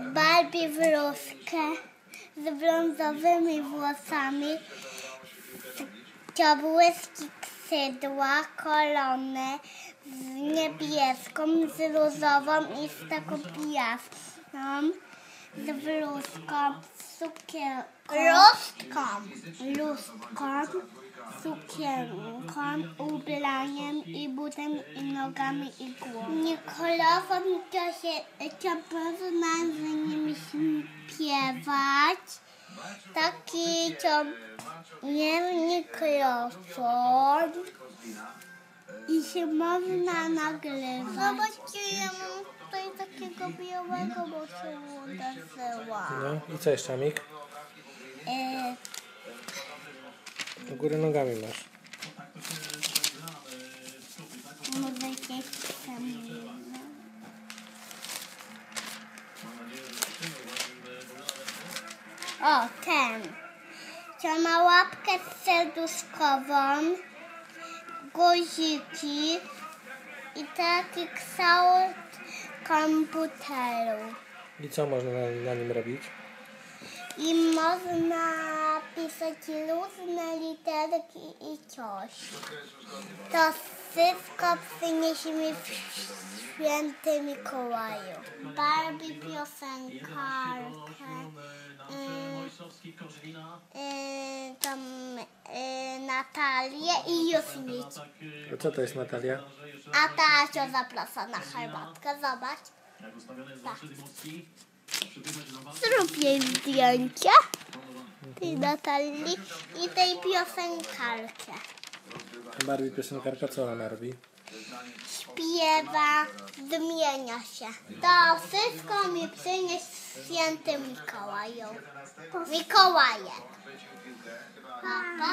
Barbie wróżkę z brązowymi włosami, ciobłyski skrzydła, koronę z niebieską, z różową i z taką piasną, z bluzką, sukienką. Lustką. Lustką, sukienką, ubraniem i butem i nogami i głową. Nikolową to się to można z nimi śpiewać. Taki to nie i się można nagrywać. Zobaczcie, ja mam tutaj takiego białego, bo się uderzyła. No i co jeszcze, Amik? E, Do góry nogami masz. O, ten. To ma łapkę serduszkową, guziki i taki kształt komputeru. I co można na, na nim robić? I można pisać różne literki i coś. To wszystko przyniesie mi w święty Mikołaju. Barbie piosenkarkę. Yy, yy, tam yy, Natalię i już nic. A co to jest Natalia? A Tacio zaprasza na herbatkę, zobacz. Tak. Zrób jej zdjęcie. Tej Natalii i tej piosenkarkę. A Barbie piosenkarka co ona robi? Śpiewa, zmienia się. To wszystko mi przynieś święty Mikołaju. Mikołajek. Pa, pa.